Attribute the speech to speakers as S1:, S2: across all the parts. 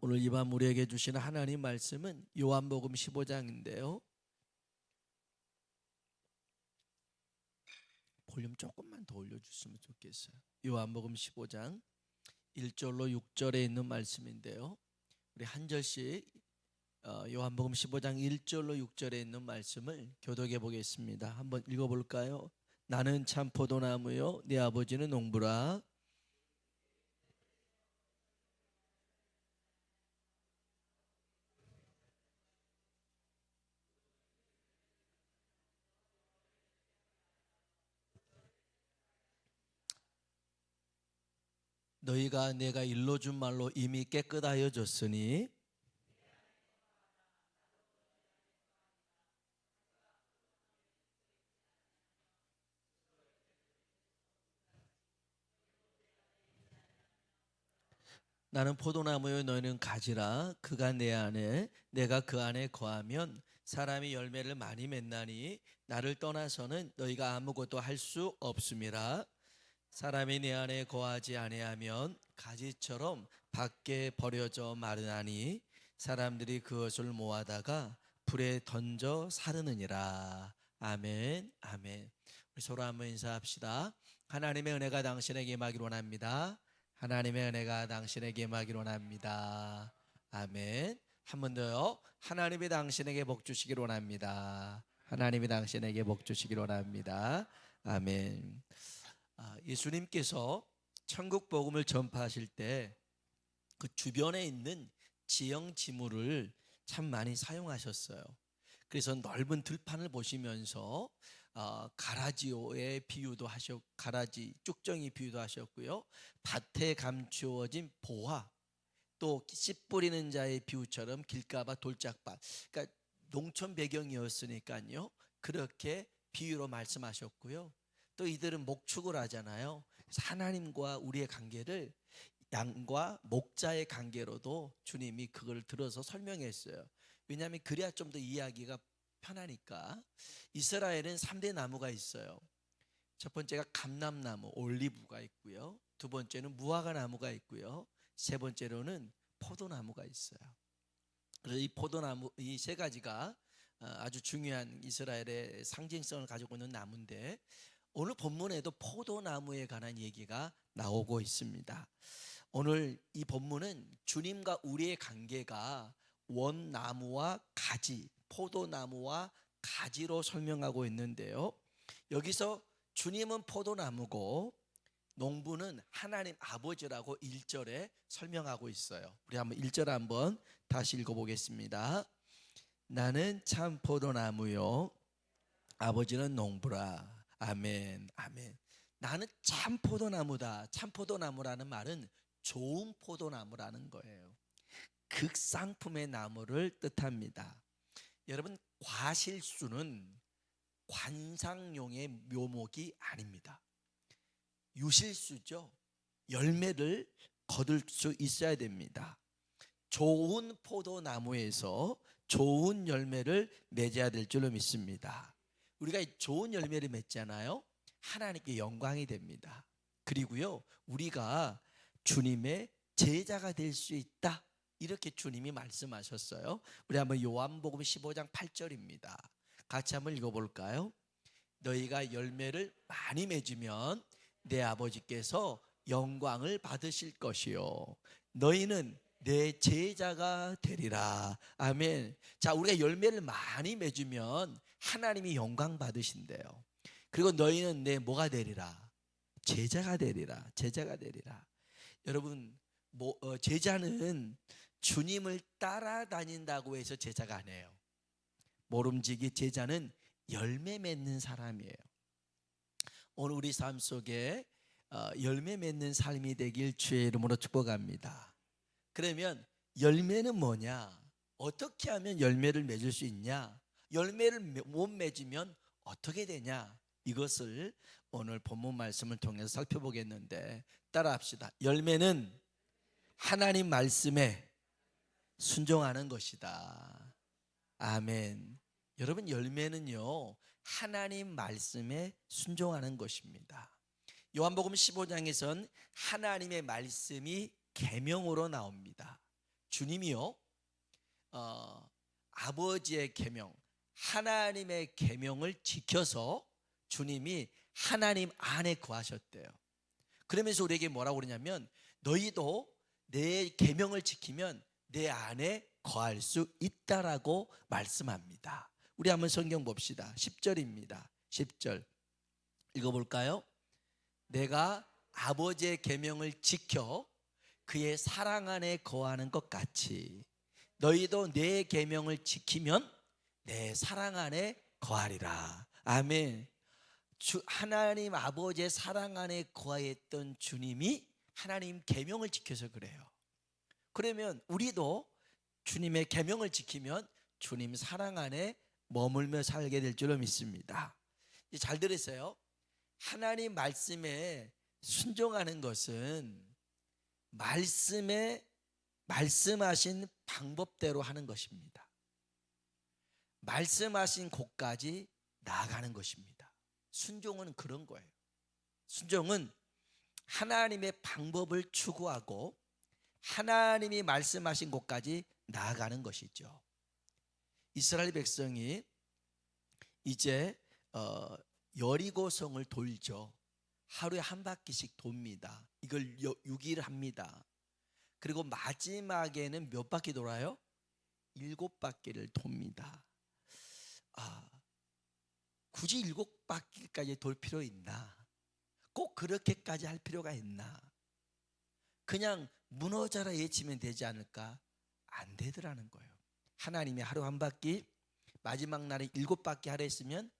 S1: 오늘 이 밤 우리에게 주시는 하나님 말씀은 요한복음 15장인데요. 볼륨 조금만 더 올려주시면 좋겠어요. 요한복음 15장 1절로 6절에 있는 말씀인데요. 우리 한 절씩 어, 요한복음 15장 1절로 6절에 있는 말씀을 교독해 보겠습니다. 한번 읽어볼까요? 나는 참 포도나무요, 내 아버지는 농부라. 너희가 내가 일러준 말로 이미 깨끗하여 졌으니 나는 포도나무요 너희는 가지라. 그가 내 안에 내가 그 안에 거하면 사람이 열매를 많이 맺나니 나를 떠나서는 너희가 아무것도 할 수 없음이라 사람이 내 안에 거하지 아니하면 가지처럼 밖에 버려져 마르나니 사람들이 그것을 모아다가 불에 던져 사르느니라. 아멘 아멘. 우리 서로 한번 인사합시다. 하나님의 은혜가 당신에게 임하기를 원합니다. 하나님의 은혜가 당신에게 임하기를 원합니다. 아멘. 한 번 더요. 하나님이 당신에게 복 주시기를 원합니다. 하나님이 당신에게 복 주시기를 원합니다. 아멘. 아, 예수님께서 천국 복음을 전파하실 때 그 주변에 있는 지형 지물을 참 많이 사용하셨어요. 그래서 넓은 들판을 보시면서 어, 가라지오의 비유도 하셨, 가라지 쭉정이 비유도 하셨고요. 밭에 감추어진 보화, 또 씨 뿌리는 자의 비유처럼 길가봐 돌짝밭. 그러니까 농촌 배경이었으니까요. 그렇게 비유로 말씀하셨고요. 또 이들은 목축을 하잖아요. 하나님과 우리의 관계를 양과 목자의 관계로도 주님이 그걸 들어서 설명했어요. 왜냐하면 그래야 좀 더 이야기가 편하니까. 이스라엘은 3대 나무가 있어요. 첫 번째가 감람나무, 올리브가 있고요. 두 번째는 무화과 나무가 있고요. 세 번째로는 포도나무가 있어요. 그래서 이 포도나무 이 세 가지가 어, 아주 중요한 이스라엘의 상징성을 가지고 있는 나무인데 오늘 본문에도 포도나무에 관한 얘기가 나오고 있습니다. 오늘 이 본문은 주님과 우리의 관계가 원나무와 가지, 포도나무와 가지로 설명하고 있는데요. 여기서 주님은 포도나무고 농부는 하나님 아버지라고 1절에 설명하고 있어요. 우리 한번 1절 한번 다시 읽어보겠습니다. 나는 참 포도나무요. 아버지는 농부라. 아멘, 아멘. 나는 참 포도나무다. 참 포도나무라는 말은 좋은 포도나무라는 거예요. 극상품의 나무를 뜻합니다. 여러분, 과실수는 관상용의 묘목이 아닙니다. 유실수죠. 열매를 거둘 수 있어야 됩니다. 좋은 포도나무에서 좋은 열매를 맺어야 될 줄로 믿습니다. 우리가 좋은 열매를 맺잖아요. 하나님께 영광이 됩니다. 그리고요, 우리가 주님의 제자가 될 수 있다. 이렇게 주님이 말씀하셨어요. 우리 한번 요한복음 15장 8절입니다. 같이 한번 읽어볼까요? 너희가 열매를 많이 맺으면 내 아버지께서 영광을 받으실 것이요. 너희는 내 제자가 되리라. 아멘. 자, 우리가 열매를 많이 맺으면 하나님이 영광 받으신대요. 그리고 너희는 내 뭐가 되리라? 제자가 되리라. 제자가 되리라. 여러분, 뭐, 어, 제자는 주님을 따라다닌다고 해서 제자가 아니에요. 모름지기 제자는 열매 맺는 사람이에요. 오늘 우리 삶 속에 어, 열매 맺는 삶이 되길 주의 이름으로 축복합니다. 그러면 열매는 뭐냐? 어떻게 하면 열매를 맺을 수 있냐? 열매를 못 맺으면 어떻게 되냐? 이것을 오늘 본문 말씀을 통해서 살펴보겠는데 따라합시다. 열매는 하나님 말씀에 순종하는 것이다. 아멘. 여러분 열매는요. 하나님 말씀에 순종하는 것입니다. 요한복음 15장에선 하나님의 말씀이 계명으로 나옵니다. 주님이요 어, 아버지의 계명 하나님의 계명을 지켜서 주님이 하나님 안에 거하셨대요. 그러면서 우리에게 뭐라고 그러냐면 너희도 내 계명을 지키면 내 안에 거할 수 있다라고 말씀합니다. 우리 한번 성경 봅시다. 10절입니다. 10절. 읽어 볼까요? 내가 아버지의 계명을 지켜 그의 사랑 안에 거하는 것 같이 너희도 내 계명을 지키면 내 사랑 안에 거하리라. 아멘. 주 하나님 아버지의 사랑 안에 거하였던 주님이 하나님 계명을 지켜서 그래요. 그러면 우리도 주님의 계명을 지키면 주님 사랑 안에 머물며 살게 될 줄로 믿습니다. 잘 들으세요. 하나님 말씀에 순종하는 것은 말씀에 말씀하신 방법대로 하는 것입니다. 말씀하신 곳까지 나아가는 것입니다. 순종은 그런 거예요. 순종은 하나님의 방법을 추구하고 하나님이 말씀하신 곳까지 나아가는 것이죠. 이스라엘 백성이 이제 어, 여리고 성을 돌죠. 하루에 한 바퀴씩 돕니다. 이걸 6일 합니다. 그리고 마지막에는 몇 바퀴 돌아요? 일곱 바퀴를 돕니다. 아, 굳이 일곱 바퀴까지 돌 필요 있나? 꼭 그렇게까지 할 필요가 있나? 그냥 무너져라 예치면 되지 않을까? 안 되더라는 거예요. 하나님이 하루 한 바퀴, 마지막 날에 일곱 바퀴 하라 했으면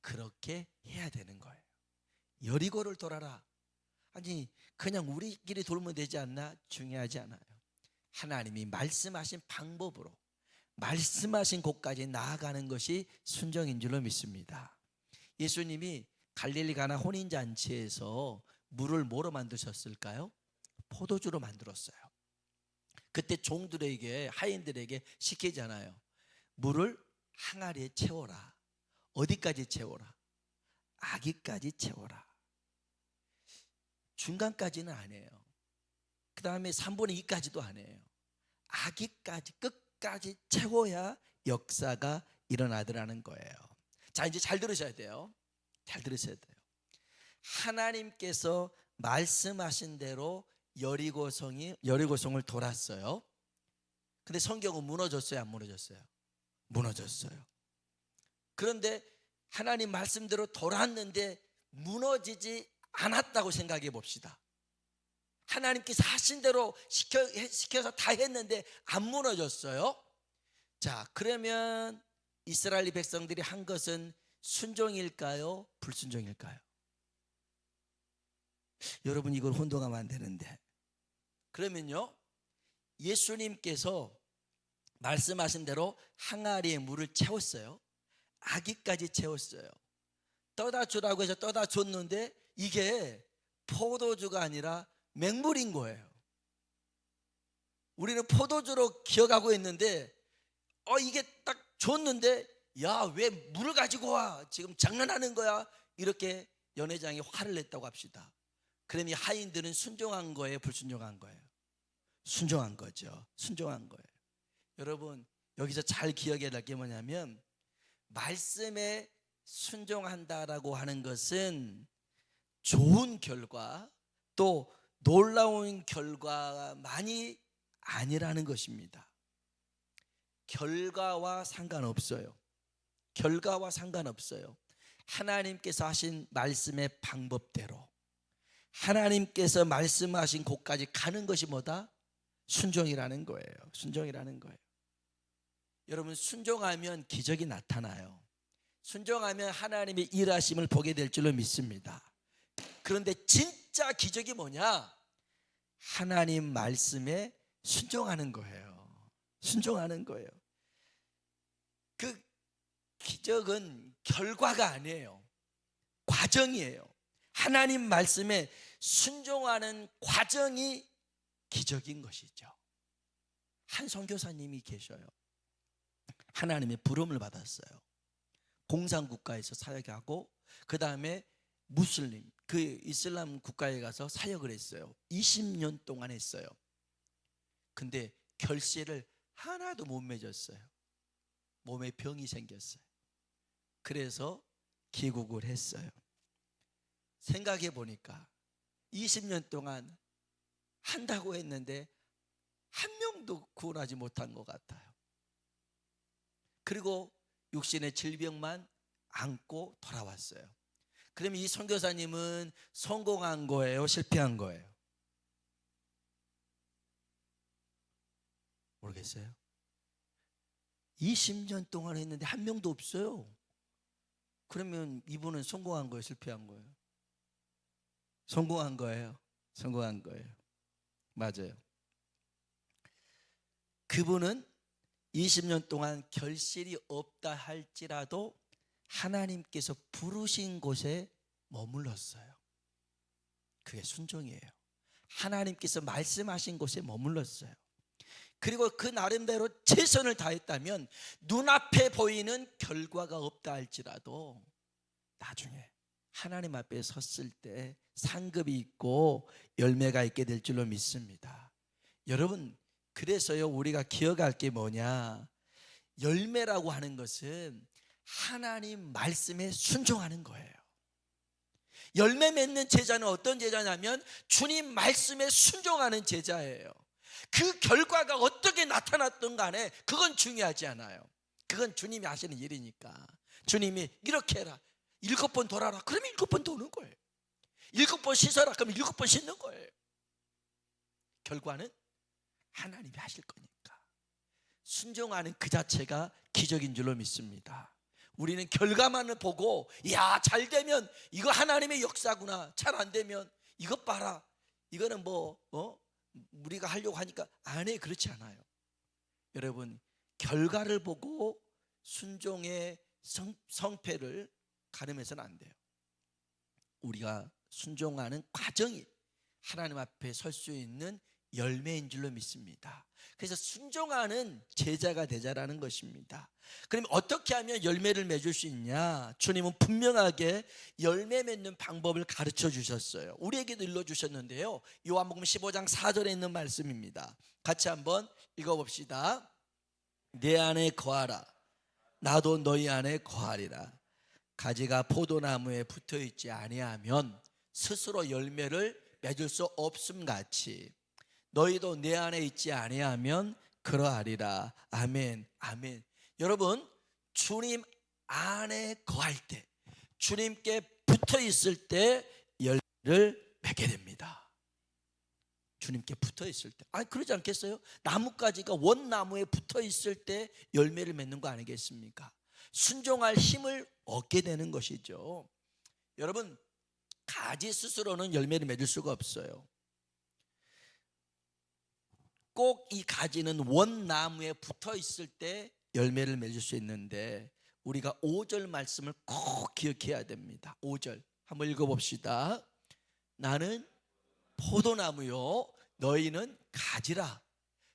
S1: 그렇게 해야 되는 거예요. 여리고를 돌아라. 아니 그냥 우리끼리 돌면 되지 않나? 중요하지 않아요. 하나님이 말씀하신 방법으로 말씀하신 곳까지 나아가는 것이 순종인 줄로 믿습니다. 예수님이 갈릴리 가나 혼인 잔치에서 물을 뭐로 만드셨을까요? 포도주로 만들었어요. 그때 종들에게 하인들에게 시키잖아요. 물을 항아리에 채워라. 어디까지 채워라? 아기까지 채워라. 중간까지는 안 해요. 그 다음에 3분의 2까지도 안 해요. 아기까지 끝 까지 채워야 역사가 일어나더라는 거예요. 자, 이제 잘 들으셔야 돼요. 잘 들으셔야 돼요. 하나님께서 말씀하신 대로 여리고성이 여리고성을 돌았어요. 근데 성경은 무너졌어요, 안 무너졌어요? 무너졌어요. 그런데 하나님 말씀대로 돌았는데 무너지지 않았다고 생각해 봅시다. 하나님께서 하신 대로 시켜, 시켜서 다 했는데 안 무너졌어요. 자, 그러면 이스라엘 백성들이 한 것은 순종일까요? 불순종일까요? 여러분 이걸 혼동하면 안 되는데. 그러면요. 예수님께서 말씀하신 대로 항아리에 물을 채웠어요. 아기까지 채웠어요. 떠다 주라고 해서 떠다 줬는데 이게 포도주가 아니라 맹물인 거예요. 우리는 포도주로 기억하고 있는데 어 이게 딱 줬는데 야 왜 물을 가지고 와 지금 장난하는 거야 이렇게 연회장이 화를 냈다고 합시다. 이 하인들은 순종한 거예요, 불순종한 거예요? 순종한 거죠. 순종한 거예요. 여러분 여기서 잘 기억해야 될 게 뭐냐면 말씀에 순종한다라고 하는 것은 좋은 결과 또 놀라운 결과만이 아니라는 것입니다. 결과와 상관없어요. 결과와 상관없어요. 하나님께서 하신 말씀의 방법대로 하나님께서 말씀하신 곳까지 가는 것이 뭐다? 순종이라는 거예요. 순종이라는 거예요. 여러분 순종하면 기적이 나타나요. 순종하면 하나님의 일하심을 보게 될 줄로 믿습니다. 그런데 진짜 기적이 뭐냐? 하나님 말씀에 순종하는 거예요. 순종하는 거예요. 그 기적은 결과가 아니에요. 과정이에요. 하나님 말씀에 순종하는 과정이 기적인 것이죠. 한 선교사님이 계셔요. 하나님의 부름을 받았어요. 공산국가에서 사역하고 그 다음에 무슬림 그 이슬람 국가에 가서 사역을 했어요. 20년 동안 했어요. 근데 결실을 하나도 못 맺었어요. 몸에 병이 생겼어요. 그래서 기국을 했어요. 생각해 보니까 20년 동안 한다고 했는데 한 명도 구원하지 못한 것 같아요. 그리고 육신의 질병만 안고 돌아왔어요. 그러면 이 선교사님은 성공한 거예요, 실패한 거예요? 모르겠어요. 20년 동안 했는데 한 명도 없어요. 그러면 이분은 성공한 거예요, 실패한 거예요? 성공한 거예요. 성공한 거예요. 맞아요. 그분은 20년 동안 결실이 없다 할지라도 하나님께서 부르신 곳에 머물렀어요. 그게 순종이에요. 하나님께서 말씀하신 곳에 머물렀어요. 그리고 그 나름대로 최선을 다했다면 눈앞에 보이는 결과가 없다 할지라도 나중에 하나님 앞에 섰을 때 상급이 있고 열매가 있게 될 줄로 믿습니다. 여러분, 그래서요, 우리가 기억할 게 뭐냐? 열매라고 하는 것은 하나님 말씀에 순종하는 거예요. 열매 맺는 제자는 어떤 제자냐면 주님 말씀에 순종하는 제자예요. 그 결과가 어떻게 나타났던 간에 그건 중요하지 않아요. 그건 주님이 하시는 일이니까. 주님이 이렇게 해라. 일곱 번 돌아라. 그러면 일곱 번 도는 거예요. 일곱 번 씻어라. 그러면 일곱 번 씻는 거예요. 결과는 하나님이 하실 거니까. 순종하는 그 자체가 기적인 줄로 믿습니다. 우리는 결과만을 보고 야, 잘 되면 이거 하나님의 역사구나. 잘 안 되면 이것 봐라. 이거는 뭐 어? 우리가 하려고 하니까 안 해. 그렇지 않아요. 여러분, 결과를 보고 순종의 성, 성패를 가늠해서는 안 돼요. 우리가 순종하는 과정이 하나님 앞에 설 수 있는 열매인 줄로 믿습니다. 그래서 순종하는 제자가 되자라는 것입니다. 그럼 어떻게 하면 열매를 맺을 수 있냐? 주님은 분명하게 열매 맺는 방법을 가르쳐 주셨어요. 우리에게도 일러 주셨는데요. 요한복음 15장 4절에 있는 말씀입니다. 같이 한번 읽어 봅시다. 내 안에 거하라. 나도 너희 안에 거하리라. 가지가 포도나무에 붙어 있지 아니하면 스스로 열매를 맺을 수 없음 같이 너희도 내 안에 있지 아니하면 그러하리라. 아멘. 아멘. 여러분, 주님 안에 거할 때, 주님께 붙어 있을 때 열매를 맺게 됩니다. 주님께 붙어 있을 때. 아니, 그러지 않겠어요? 나뭇가지가 원나무에 붙어 있을 때 열매를 맺는 거 아니겠습니까? 순종할 힘을 얻게 되는 것이죠. 여러분, 가지 스스로는 열매를 맺을 수가 없어요. 꼭 이 가지는 원나무에 붙어 있을 때 열매를 맺을 수 있는데 우리가 5절 말씀을 꼭 기억해야 됩니다. 5절 한번 읽어봅시다. 나는 포도나무요 너희는 가지라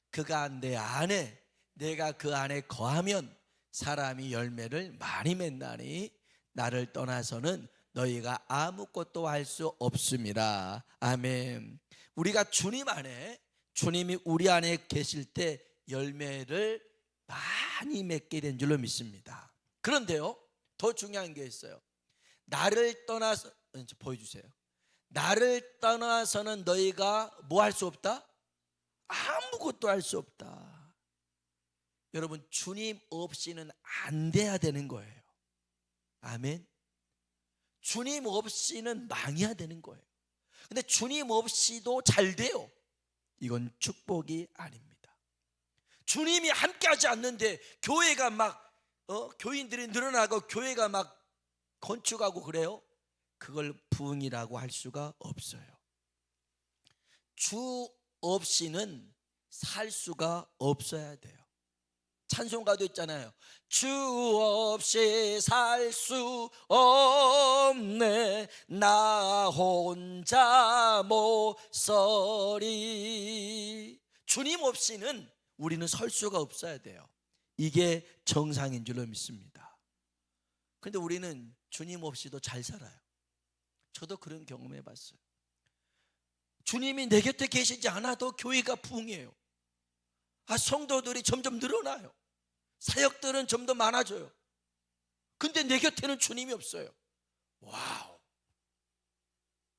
S1: 그가 내 안에 내가 그 안에 거하면 사람이 열매를 많이 맺나니 나를 떠나서는 너희가 아무것도 할 수 없습니다. 아멘. 우리가 주님 안에 주님이 우리 안에 계실 때 열매를 많이 맺게 된 줄로 믿습니다. 그런데요, 더 중요한 게 있어요. 나를 떠나서 보여주세요. 나를 떠나서는 너희가 뭐 할 수 없다? 아무것도 할 수 없다. 여러분 주님 없이는 안 돼야 되는 거예요. 아멘. 주님 없이는 망해야 되는 거예요. 근데 주님 없이도 잘 돼요. 이건 축복이 아닙니다. 주님이 함께하지 않는데 교회가 막 어, 교인들이 늘어나고 교회가 막 건축하고 그래요. 그걸 부흥이라고 할 수가 없어요. 주 없이는 살 수가 없어야 돼요. 찬송가도 있잖아요. 주 없이 살 수 없네. 나 혼자 못 서리. 주님 없이는 우리는 설 수가 없어야 돼요. 이게 정상인 줄로 믿습니다. 근데 우리는 주님 없이도 잘 살아요. 저도 그런 경험해 봤어요. 주님이 내 곁에 계시지 않아도 교회가 부흥해요. 아, 성도들이 점점 늘어나요. 사역들은 좀더 많아져요. 근데 내 곁에는 주님이 없어요. 와우.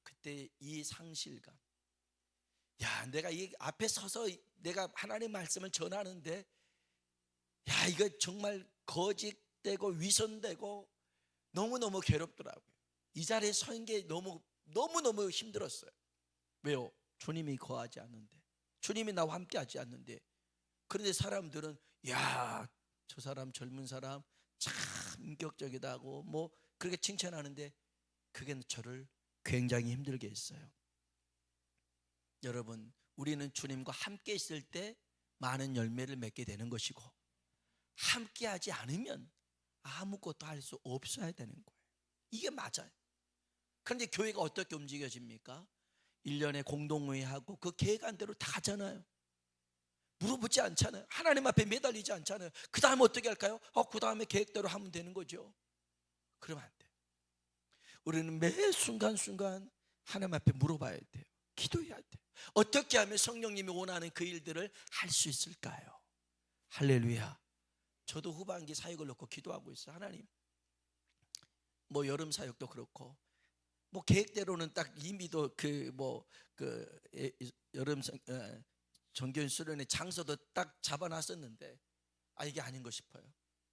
S1: 그때 이 상실감. 야, 내가 이 앞에 서서 내가 하나님 말씀을 전하는데, 야, 이거 정말 거짓되고 위선되고 너무너무 괴롭더라고요. 이 자리에 서 있는 게 너무, 너무너무 힘들었어요. 왜요? 주님이 거하지 않는데. 주님이 나와 함께 하지 않는데. 그런데 사람들은, 야, 저 사람, 젊은 사람, 참 인격적이다고 뭐 그렇게 칭찬하는데 그게 저를 굉장히 힘들게 했어요. 여러분, 우리는 주님과 함께 있을 때 많은 열매를 맺게 되는 것이고 함께 하지 않으면 아무것도 할 수 없어야 되는 거예요. 이게 맞아요. 그런데 교회가 어떻게 움직여집니까? 1년에 공동회의 하고 그 계획안대로 다 하잖아요. 물어보지 않잖아요. 하나님 앞에 매달리지 않잖아요. 그 다음에 어떻게 할까요? 어, 그 다음에 계획대로 하면 되는 거죠. 그러면 안 돼요. 우리는 매 순간순간 하나님 앞에 물어봐야 돼요. 기도해야 돼요. 어떻게 하면 성령님이 원하는 그 일들을 할 수 있을까요? 할렐루야. 저도 후반기 사역을 놓고 기도하고 있어요. 하나님. 뭐 여름 사역도 그렇고 뭐 계획대로는 딱 이미도 그 뭐그 여름 성- 어, 정교인 수련의 장소도 딱 잡아놨었는데 아 이게 아닌 거 싶어요.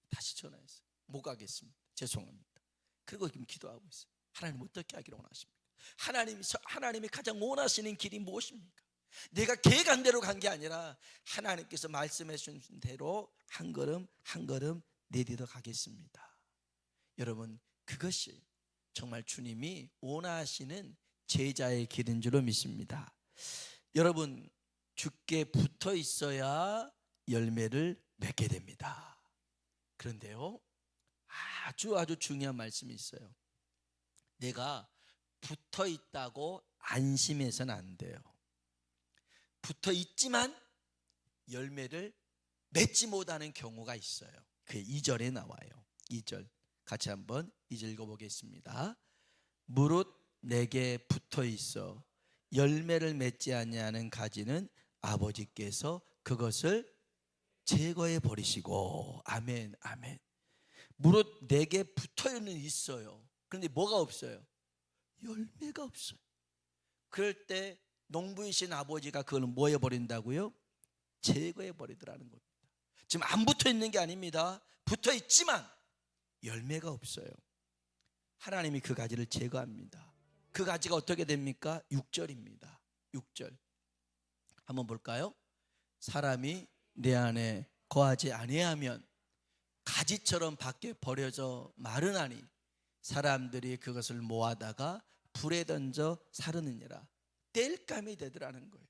S1: 다시 전화했어요. 못 가겠습니다. 죄송합니다. 그리고 지금 기도하고 있어요. 하나님 어떻게 하기를 원하십니까? 하나님이 하나님이 가장 원하시는 길이 무엇입니까? 내가 계획한 대로 간 게 아니라 하나님께서 말씀해 주신 대로 한 걸음 한 걸음 내딛어 가겠습니다. 여러분 그것이 정말 주님이 원하시는 제자의 길인 줄로 믿습니다. 여러분 죽게 붙어 있어야 열매를 맺게 됩니다. 그런데요, 아주 아주 중요한 말씀이 있어요. 내가 붙어 있다고 안심해서는 안 돼요. 붙어 있지만 열매를 맺지 못하는 경우가 있어요. 그 2절에 나와요. 2절. 같이 한번 2절 읽어보겠습니다. 무릇 내게 붙어 있어 열매를 맺지 아니하는 가지는 아버지께서 그것을 제거해 버리시고. 아멘 아멘. 무릇 내게 붙어는 있어요. 그런데 뭐가 없어요? 열매가 없어요. 그럴 때 농부이신 아버지가 그걸 뭐 해버린다고요? 제거해 버리더라는 겁니다. 지금 안 붙어 있는 게 아닙니다. 붙어 있지만 열매가 없어요. 하나님이 그 가지를 제거합니다. 그 가지가 어떻게 됩니까? 6절입니다. 6절. 한번 볼까요? 사람이 내 안에 거하지 아니하면 가지처럼 밖에 버려져 마르나니 사람들이 그것을 모아다가 불에 던져 사르느니라. 땔감이 되더라는 거예요.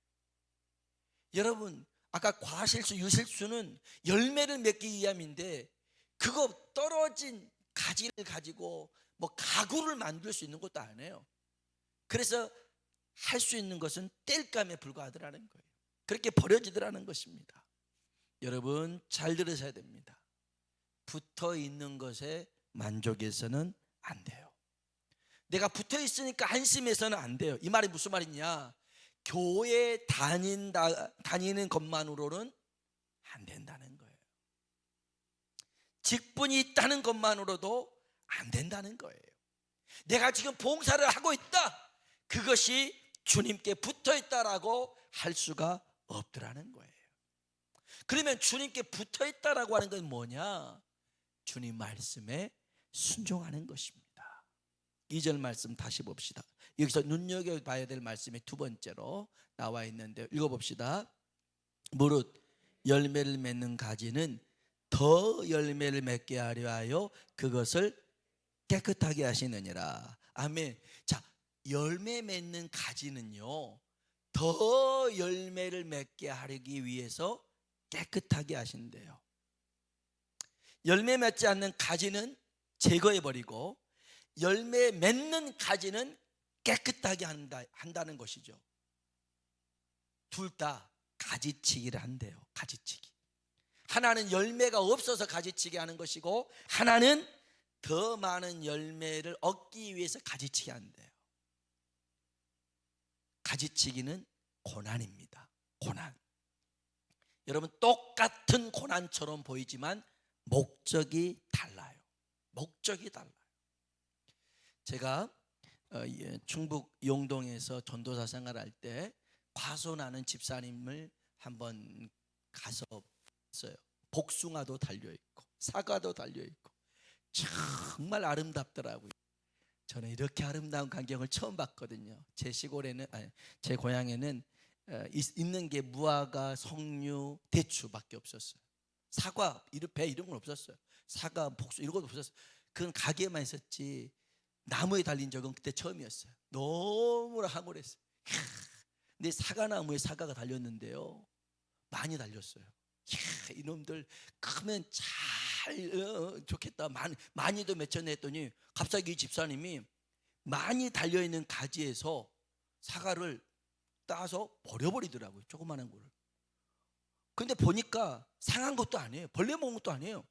S1: 여러분, 아까 과실수, 유실수는 열매를 맺기 위함인데 그거 떨어진 가지를 가지고 뭐 가구를 만들 수 있는 것도 아니에요. 그래서 할 수 있는 것은 땔감에 불과하더라는 거예요. 그렇게 버려지더라는 것입니다. 여러분 잘 들으셔야 됩니다. 붙어 있는 것에 만족해서는 안 돼요. 내가 붙어 있으니까 안심해서는 안 돼요. 이 말이 무슨 말이냐? 교회 다닌다 다니는 것만으로는 안 된다는 거예요. 직분이 있다는 것만으로도 안 된다는 거예요. 내가 지금 봉사를 하고 있다. 그것이 주님께 붙어 있다라고 할 수가 없더라는 거예요. 그러면 주님께 붙어 있다라고 하는 건 뭐냐? 주님 말씀에 순종하는 것입니다. 2절 말씀 다시 봅시다. 여기서 눈여겨 봐야 될 말씀이 두 번째로 나와 있는데 읽어 봅시다. 무릇 열매를 맺는 가지는 더 열매를 맺게 하려 하여 그것을 깨끗하게 하시느니라. 아멘. 자, 열매 맺는 가지는요, 더 열매를 맺게 하기 위해서 깨끗하게 하신대요. 열매 맺지 않는 가지는 제거해 버리고 열매 맺는 가지는 깨끗하게 한다, 한다는 것이죠. 둘 다 가지치기를 한대요. 가지치기. 하나는 열매가 없어서 가지치기 하는 것이고 하나는 더 많은 열매를 얻기 위해서 가지치기 한대요. 가지치기는 고난입니다. 고난. 여러분 똑같은 고난처럼 보이지만 목적이 달라요. 목적이 달라요. 제가 어, 예, 충북 용동에서 전도사 생활할 때 과소나는 집사님을 한번 가서 봤어요. 복숭아도 달려 있고 사과도 달려 있고 정말 아름답더라고요. 저는 이렇게 아름다운 광경을 처음 봤거든요. 제 시골에는 아니, 제 고향에는 어, 있- 있는 게 무화과, 석류, 대추밖에 없었어요. 사과, 배 이런 건 없었어요. 사과, 복수 이런 건 없었어요. 그건 가게에만 있었지 나무에 달린 적은 그때 처음이었어요. 너무나 황홀했어요. 이야, 근데 사과나무에 사과가 달렸는데요. 많이 달렸어요. 이야, 이놈들 크면 잘 어, 좋겠다. 많이, 많이도 맺혔네 했더니 갑자기 이 집사님이 많이 달려있는 가지에서 사과를 따서 버려버리더라고요. 조그마한 거를. 근데 보니까 상한 것도 아니에요. 벌레 먹은 것도 아니에요.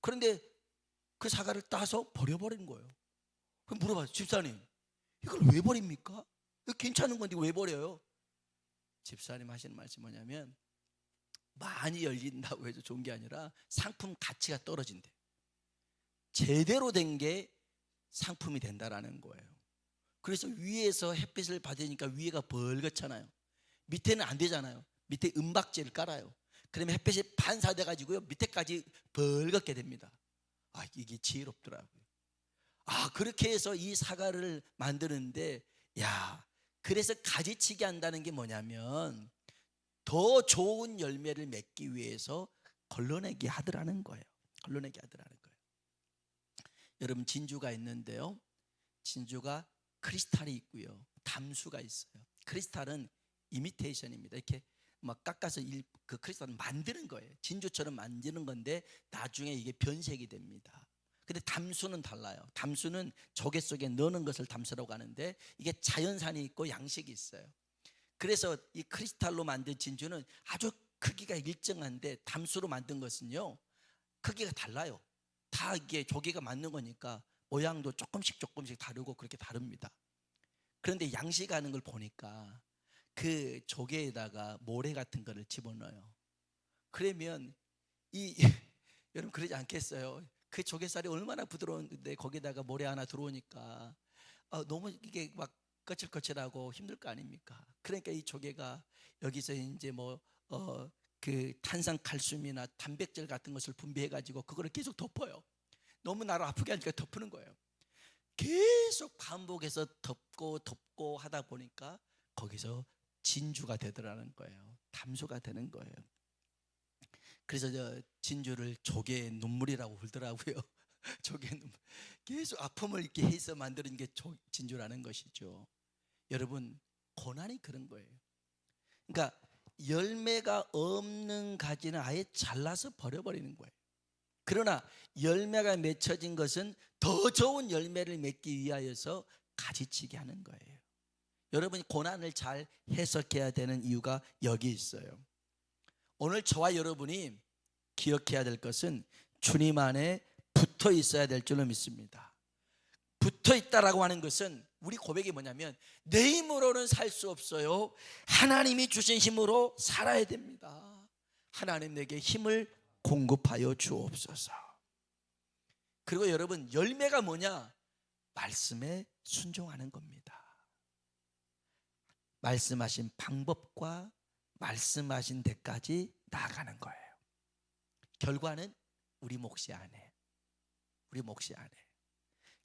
S1: 그런데 그 사과를 따서 버려버린 거예요. 그럼 물어봤어요. 집사님, 이걸 왜 버립니까? 이거 괜찮은 건데 왜 버려요? 집사님 하시는 말씀이 뭐냐면 많이 열린다고 해도 좋은 게 아니라 상품 가치가 떨어진대. 제대로 된 게 상품이 된다라는 거예요. 그래서 위에서 햇빛을 받으니까 위에가 벌겋잖아요. 밑에는 안 되잖아요. 밑에 은박지를 깔아요. 그러면 햇빛이 반사돼 가지고요. 밑에까지 벌겋게 됩니다. 아, 이게 지혜롭더라고요. 아, 그렇게 해서 이 사과를 만드는데 야, 그래서 가지치기 한다는 게 뭐냐면 더 좋은 열매를 맺기 위해서 걸러내기 하더라는 거예요. 걸러내기 하더라는 거예요. 여러분 진주가 있는데요. 진주가 크리스탈이 있고요. 담수가 있어요. 크리스탈은 이미테이션입니다. 이렇게 막 깎아서 일, 그 크리스탈을 만드는 거예요. 진주처럼 만드는 건데 나중에 이게 변색이 됩니다. 근데 담수는 달라요. 담수는 조개 속에 넣는 것을 담수라고 하는데 이게 자연산이 있고 양식이 있어요. 그래서 이 크리스탈로 만든 진주는 아주 크기가 일정한데 담수로 만든 것은요 크기가 달라요. 다 이게 조개가 맞는 거니까 모양도 조금씩 조금씩 다르고 그렇게 다릅니다. 그런데 양식하는 걸 보니까 그 조개에다가 모래 같은 거를 집어넣어요. 그러면 이 여러분 그러지 않겠어요? 그 조개살이 얼마나 부드러운데 거기다가 모래 하나 들어오니까 아, 너무 이게 막 거칠거칠하고 힘들 거 아닙니까? 그러니까 이 조개가 여기서 이제 뭐 어 그 탄산 칼슘이나 단백질 같은 것을 분비해 가지고 그거를 계속 덮어요. 너무 나를 아프게 하니까 덮는 거예요. 계속 반복해서 덮고 덮고 하다 보니까 거기서 진주가 되더라는 거예요. 담수가 되는 거예요. 그래서 저 진주를 조개의 눈물이라고 불더라고요. 조개 눈물. 계속 아픔을 이렇게 해서 만드는 게 조- 진주라는 것이죠. 여러분 고난이 그런 거예요. 그러니까 열매가 없는 가지는 아예 잘라서 버려버리는 거예요. 그러나 열매가 맺혀진 것은 더 좋은 열매를 맺기 위하여서 가지치게 하는 거예요. 여러분이 고난을 잘 해석해야 되는 이유가 여기 있어요. 오늘 저와 여러분이 기억해야 될 것은 주님 안에 붙어 있어야 될 줄로 믿습니다. 붙어 있다라고 하는 것은 우리 고백이 뭐냐면 내 힘으로는 살 수 없어요. 하나님이 주신 힘으로 살아야 됩니다. 하나님 내게 힘을 공급하여 주옵소서. 그리고 여러분 열매가 뭐냐? 말씀에 순종하는 겁니다. 말씀하신 방법과 말씀하신 데까지 나아가는 거예요. 결과는 우리 몫이 안에. 우리 몫이 안에.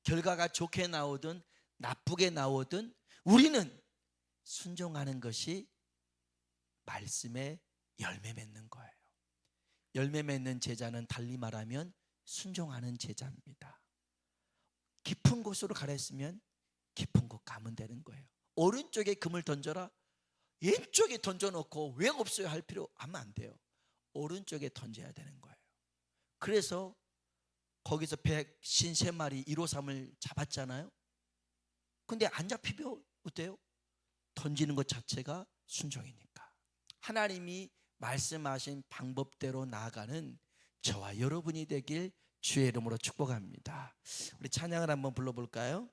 S1: 결과가 좋게 나오든 나쁘게 나오든 우리는 순종하는 것이 말씀에 열매 맺는 거예요. 열매 맺는 제자는 달리 말하면 순종하는 제자입니다. 깊은 곳으로 가라 했으면 깊은 곳 가면 되는 거예요. 오른쪽에 금을 던져라. 왼쪽에 던져놓고 왜 없어요 할 필요 하면 안 돼요. 오른쪽에 던져야 되는 거예요. 그래서 거기서 백신 세 마리 153을 잡았잖아요. 근데 안 잡히면 어때요? 던지는 것 자체가 순종이니까. 하나님이 말씀하신 방법대로 나아가는 저와 여러분이 되길 주의 이름으로 축복합니다. 우리 찬양을 한번 불러볼까요?